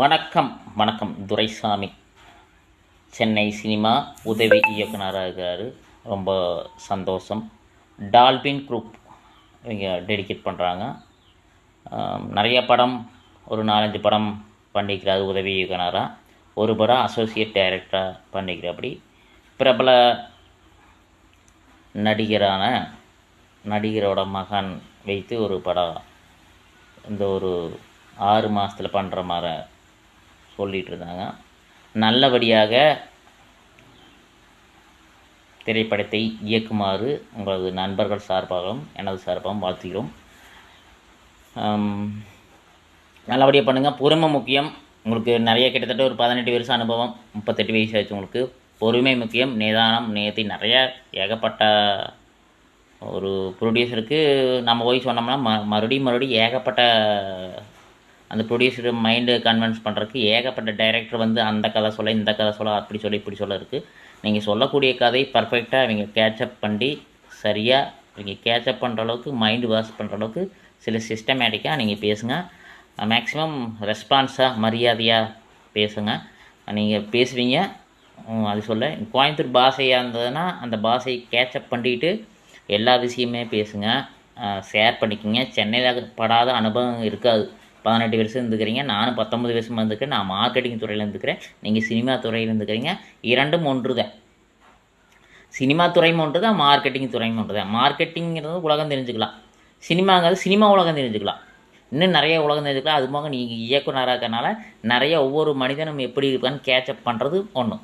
வணக்கம் வணக்கம். துரைசாமி. சென்னை சினிமா உதவி இயக்குனராக இருக்கிறார் ரொம்ப சந்தோஷம். டால்பின் குரூப் இவங்க டெடிகேட் பண்ணுறாங்க நிறைய படம் ஒரு நாலஞ்சு படம் பண்ணிக்கிறாரு உதவி இயக்குனராக ஒரு படம் அசோசியேட் டைரக்டராக பண்ணிக்கிறபடி பிரபல நடிகரான நடிகரோட மகன் வைத்து ஒரு படம் இந்த ஒரு ஆறு மாதத்தில் பண்ணுற மாதிரி சொல்லிகிட்டு இருந்தாங்க நல்லபடியாக திரைப்படத்தை இயக்குமாறு உங்களது நண்பர்கள் சார்பாகவும் எனது சார்பாகவும் வாழ்த்துகிறோம். நல்லபடியாக பண்ணுங்கள் பொறுமை முக்கியம். உங்களுக்கு நிறைய கிட்டத்தட்ட ஒரு பதினெட்டு வருஷம் அனுபவம் முப்பத்தெட்டு வயசு ஆச்சு உங்களுக்கு. பொறுமை முக்கியம். நிதானம் நேர்த்தி நிறைய ஏகப்பட்ட ஒரு ப்ரொடியூசருக்கு நம்ம போய் சொன்னோம்னா ம மறுபடியும் மறுபடியும் ஏகப்பட்ட அந்த ப்ரொடியூசர் மைண்டு கன்வின்ஸ் பண்ணுறதுக்கு ஏகப்பட்ட டைரக்டர் வந்து அந்த கதை சொல்ல இந்த கதை சொல்ல அப்படி சொல்ல இப்படி சொல்ல இருக்குது நீங்கள் சொல்லக்கூடிய கதை பர்ஃபெக்டாக அவங்க கேட்சப் பண்ணி சரியாக நீங்கள் கேட்சப் பண்ணுற அளவுக்கு மைண்டு வாஷ் பண்ணுற அளவுக்கு சில சிஸ்டமேட்டிக்காக நீங்கள் பேசுங்க. மேக்ஸிமம் ரெஸ்பான்ஸாக மரியாதையாக பேசுங்க. நீங்கள் பேசுவீங்க. அது சொல்ல கோயம்புத்தூர் பாஷையாக இருந்ததுன்னா அந்த பாஷையை கேட்சப் பண்ணிட்டு எல்லா விஷயமே பேசுங்க. ஷேர் பண்ணிக்கோங்க. சென்னையில் படாத அனுபவம் இருக்காது. பதினெட்டு வருஷம் இருந்துக்கிறீங்க நானும் பத்தொம்பது வயசு இருந்துக்கிறேன் நான் மார்க்கெட்டிங் துறையில் இருந்துக்கிறேன் நீங்கள் சினிமா துறையில் இருந்துக்கிறீங்க இரண்டும் ஒன்று தான் சினிமா துறையும் ஒன்று தான் மார்க்கெட்டிங் துறையும் ஒன்று தான் மார்க்கெட்டிங்கிறது உலகம் தெரிஞ்சுக்கலாம். சினிமாங்கிறது சினிமா உலகம் தெரிஞ்சுக்கலாம். இன்னும் நிறைய உலகம் தெரிஞ்சுக்கலாம். அது போக நீங்கள் இயக்குனராக இருக்கறனால நிறைய ஒவ்வொரு மனிதனும் எப்படி இருப்பான்னு கேட்சப் பண்ணுறது ஒன்று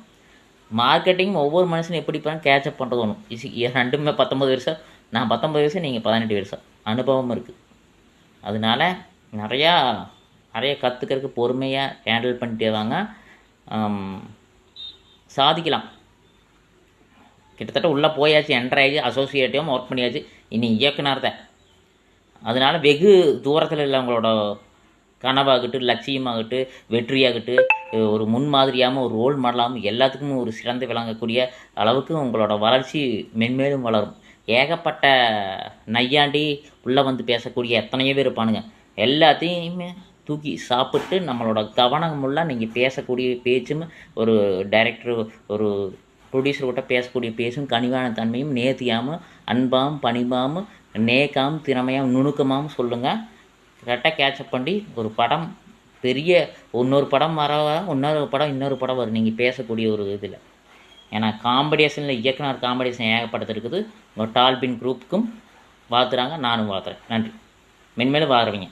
மார்க்கெட்டிங் ஒவ்வொரு மனுஷனும் எப்படி இருப்பான்னு கேட்சப் பண்ணுறது ஒன்று இது ரெண்டுமே பத்தொம்பது வருஷம் நான் பத்தொம்பது வருஷம் நீங்கள் பதினெட்டு வருஷம் அனுபவம் இருக்குது அதனால நிறையா நிறைய கற்றுக்கிறதுக்கு பொறுமையாக ஹேண்டில் பண்ணிட்டே வாங்க. சாதிக்கலாம். கிட்டத்தட்ட உள்ளே போயாச்சு என்ட்ராயாச்சு ஆகிடுச்சு அசோசியேட்டிவும் ஒர்க் பண்ணியாச்சு. இனி இயக்குனர் தான். அதனால வெகு தூரத்தில் உள்ளவங்களோட கனவாகட்டும் லட்சியமாகட்டும் வெற்றியாகட்டு ஒரு முன்மாதிரியாகவும் ஒரு ரோல் மாடலாகவும் எல்லாத்துக்கும் ஒரு சிறந்து விளங்கக்கூடிய அளவுக்கு உங்களோட வளர்ச்சி மென்மேலும் வளரும். ஏகப்பட்ட நையாண்டி உள்ளே வந்து பேசக்கூடிய எத்தனையோ பேர் இருப்பானுங்க. எல்லாத்தையுமே தூக்கி சாப்பிட்டு நம்மளோட கவனமுள்ள நீங்கள் பேசக்கூடிய பேச்சும் ஒரு டைரக்டர் ஒரு ப்ரொடியூசர் கிட்ட பேசக்கூடிய பேசும் கனிவான தன்மையும் நேர்த்தியாகவும் அன்பாகவும் பணிவாகவும் நேக்காகவும் திறமையாகவும் நுணுக்கமாகவும் சொல்லுங்கள் கரெக்டாக கேட்சப் பண்ணி ஒரு படம் பெரிய இன்னொரு படம் வர வர இன்னொரு படம் இன்னொரு படம் வரும். நீங்கள் பேசக்கூடிய ஒரு இதில். ஏன்னா காம்படிஷனில் இயக்குனர் காம்படிஷன் ஏகப்பட்டது இருக்குது. உங்கள் டால்பின் குரூப்புக்கும் வாழ்த்துறாங்க. நானும் வாழ்த்துறேன். நன்றி. மென்மேலும் வாருவீங்க